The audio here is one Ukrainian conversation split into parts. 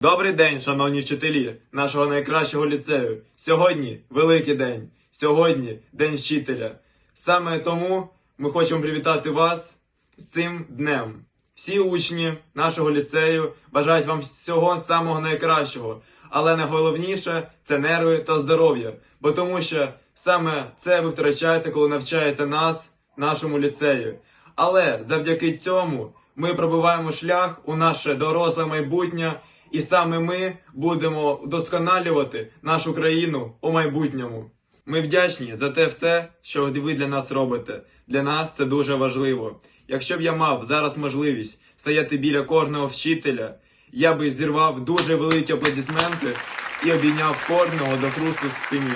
Добрий день, шановні вчителі нашого найкращого ліцею. Сьогодні великий день. Сьогодні день вчителя. Саме тому ми хочемо привітати вас з цим днем. Всі учні нашого ліцею бажають вам всього самого найкращого. Але найголовніше це нерви та здоров'я. Бо тому що саме це ви втрачаєте, коли навчаєте нас, нашому ліцею. Але завдяки цьому ми пробиваємо шлях у наше доросле майбутнє, і саме ми будемо вдосконалювати нашу країну у майбутньому. Ми вдячні за те все, що ви для нас робите. Для нас це дуже важливо. Якщо б я мав зараз можливість стояти біля кожного вчителя, я би зірвав дуже великі аплодисменти і обійняв кожного до хрусту спині.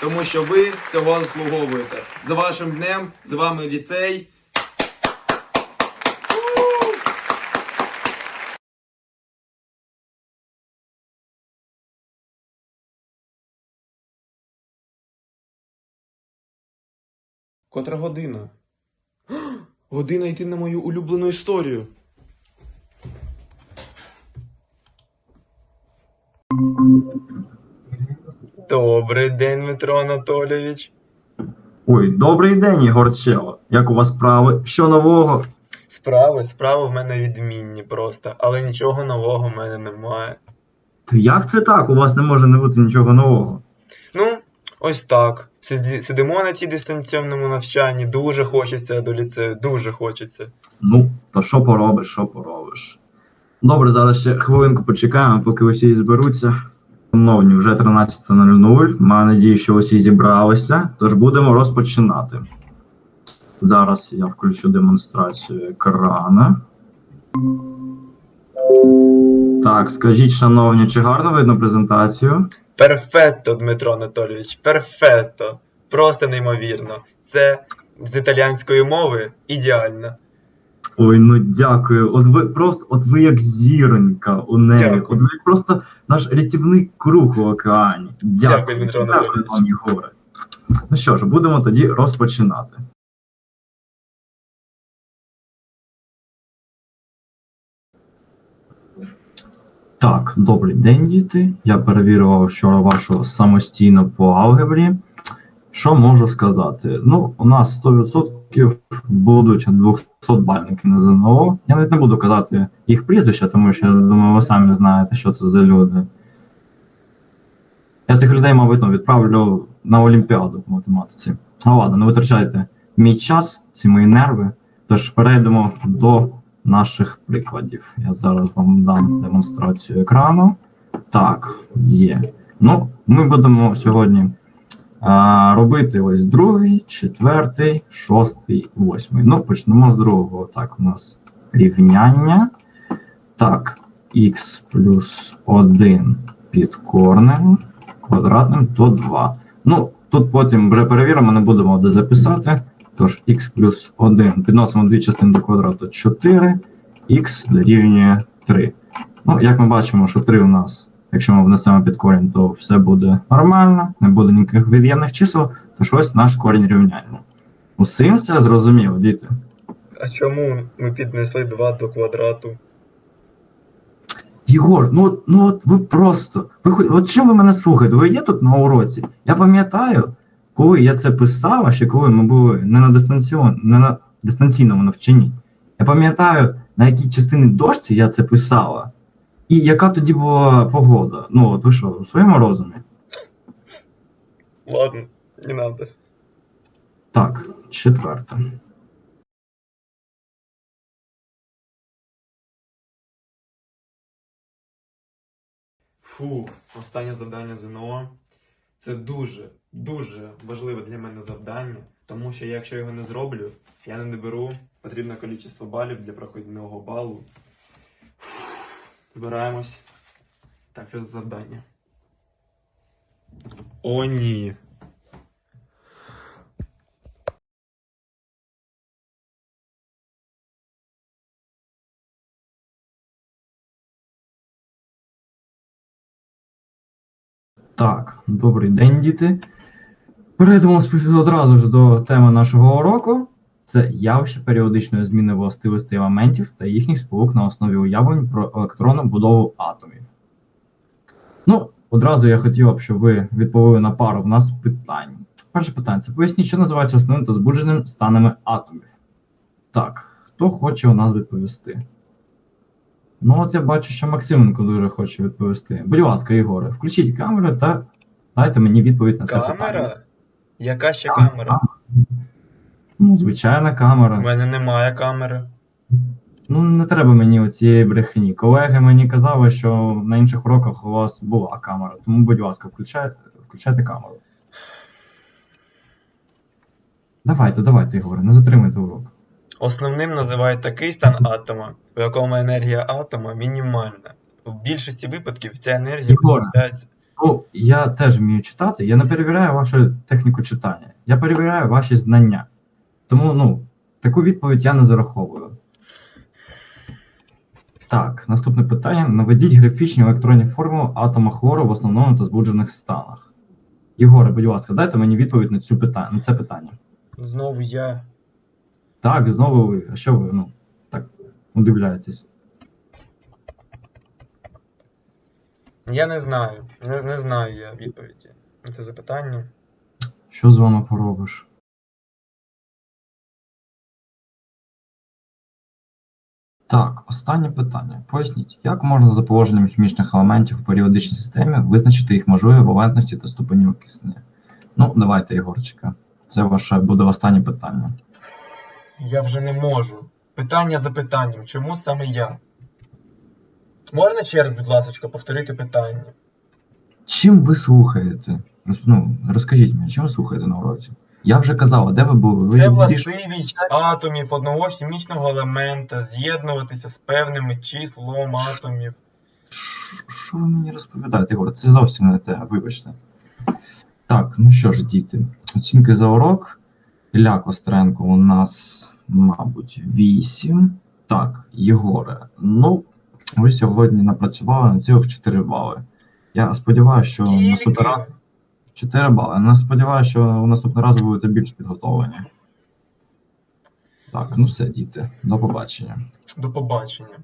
Тому що ви цього заслуговуєте. З вашим днем, з вами ліцей. Котра година? Година йти на мою улюблену історію. Добрий день, Дмитро Анатолійович. Ой, добрий день, Ігор Чело. Як у вас справи? Що нового? Справи, справи в мене відмінні просто, але нічого нового в мене немає. То як це так? У вас не може не бути нічого нового. Ну, ось так. Сидимо на цій дистанційному навчанні, дуже хочеться до ліцею, дуже хочеться. Ну, то що поробиш, що поробиш. Добре, зараз ще хвилинку почекаємо, поки усі зберуться. Шановні, вже 13.00. Маю надію, що усі зібралися, тож будемо розпочинати. Зараз я включу демонстрацію екрана. Так, скажіть, шановні, чи гарно видно презентацію? Перфетто, Дмитро Анатолійович, перфетто. Просто неймовірно. Це з італійської мови ідеально. Ой, ну дякую. От ви просто, от ви як зіронька у небі. Дякую. От ви просто наш рятівний круг у океані. Дякую, Дякую, Дмитро Дякую Анатолійович. вам, Єгоре. Ну що ж, будемо тоді розпочинати. Так, добрий день, діти. Я перевірював вчора вашу самостійно по алгебрі. Що можу сказати? Ну, у нас 100% будуть 200-бальники на ЗНО. Я навіть не буду казати їх прізвища, тому що я думаю, ви самі знаєте, що це за люди. Я цих людей, мабуть, ну, відправлю на Олімпіаду по математиці. Ну ладно, не витрачайте мій час, ці мої нерви. Тож перейдемо до наших прикладів. Я зараз вам дам демонстрацію екрану. Так, є. Ну, ми будемо сьогодні а, робити ось другий, четвертий, шостий, восьмий. Ну, почнемо з другого. Так, у нас рівняння. Так, х плюс 1 під корнем квадратним то 2. Ну, тут потім вже перевіримо, не будемо де записати. Тож х плюс 1 підносимо дві частини до квадрату 4, х дорівнює 3. Ну, як ми бачимо, що 3 у нас, якщо ми внесемо під корінь, то все буде нормально, не буде ніяких від'ємних чисел, тож ось наш корінь рівняння. Усім це зрозуміло, діти. А чому ми піднесли 2 до квадрату? Єгор, ну, от- ну от ви просто. Ви, от чим ви мене слухаєте? Ви є тут на уроці? Я пам'ятаю, коли я це писав, а ще коли ми були не на, дистанціон, не на дистанційному навчанні. Я пам'ятаю, на якій частині дошці я це писала, і яка тоді була погода. Ну, от ви що, у своєму розумі? Ладно, не надо. Так, четверте. Фу, останнє завдання ЗНО. Це дуже, дуже важливе для мене завдання, тому що якщо його не зроблю, я не наберу потрібне кількість балів для проходного балу. Збираємось. Так, що завдання? О, ні. Так, добрий день, діти. Перейдемо одразу ж до теми нашого уроку. Це явище періодичної зміни властивостей елементів та їхніх сполук на основі уявлень про електронну будову атомів. Ну, одразу я хотів б, щоб ви відповіли на пару в нас питань. Перше питання: це поясніть, що називається основним та збудженим станами атомів. Так, хто хоче у нас відповісти? Ну, от я бачу, що Максименко дуже хоче відповісти. Будь ласка, Ігоре, включіть камеру та дайте мені відповідь на це питання. Камера? Яка ще Так, камера? Ну, звичайна камера. У мене немає камери. Ну, не треба мені оцієї брехні. Колеги мені казали, що на інших уроках у вас була камера. Тому, будь ласка, включайте, включайте камеру. Давайте, давайте, Ігоре, не затримуйте урок. Основним називають такий стан атома, у якому енергія атома мінімальна. В більшості випадків ця енергія Єгоре. Ну, я теж вмію читати, я не перевіряю вашу техніку читання. Я перевіряю ваші знання. Тому, ну, таку відповідь я не зараховую. Так, наступне питання. Наведіть графічні електронні формули атома хлору в основному та збуджених станах. Ігоре, будь ласка, дайте мені відповідь на, цю питання, на це питання. Знову я. Так, знову ви. А що ви, ну, так, удивляєтесь? Я не знаю. Не, не знаю я відповіді на це запитання. Що з вами поробиш? Так, останнє питання. Поясніть, як можна за положенням хімічних елементів в періодичній системі визначити їх можливі валентності та ступені окиснення? Ну, давайте, Ігорчика. Це ваше буде останнє питання. Я вже не можу. Питання за питанням. Чому саме я? Можна ще раз, будь ласка, повторити питання? Чим ви слухаєте? Ну, розкажіть мені, чим ви слухаєте на уроці? Я вже казав, де ви були? Ви Це властивість атомів одного хімічного елемента з'єднуватися з певним числом атомів. Що ви мені розповідаєте, Ігор? Це зовсім не те, вибачте. Так, ну що ж, діти, оцінки за урок. Ілля Костренко у нас, мабуть, 8. Так, Єгоре. Ну, ви сьогодні напрацювали на цілих 4 бали. Я сподіваюся, що наступний раз 4 бали. Я сподіваюся, що наступний раз ви будете більш підготовлені. Так, ну все, діти, до побачення. До побачення.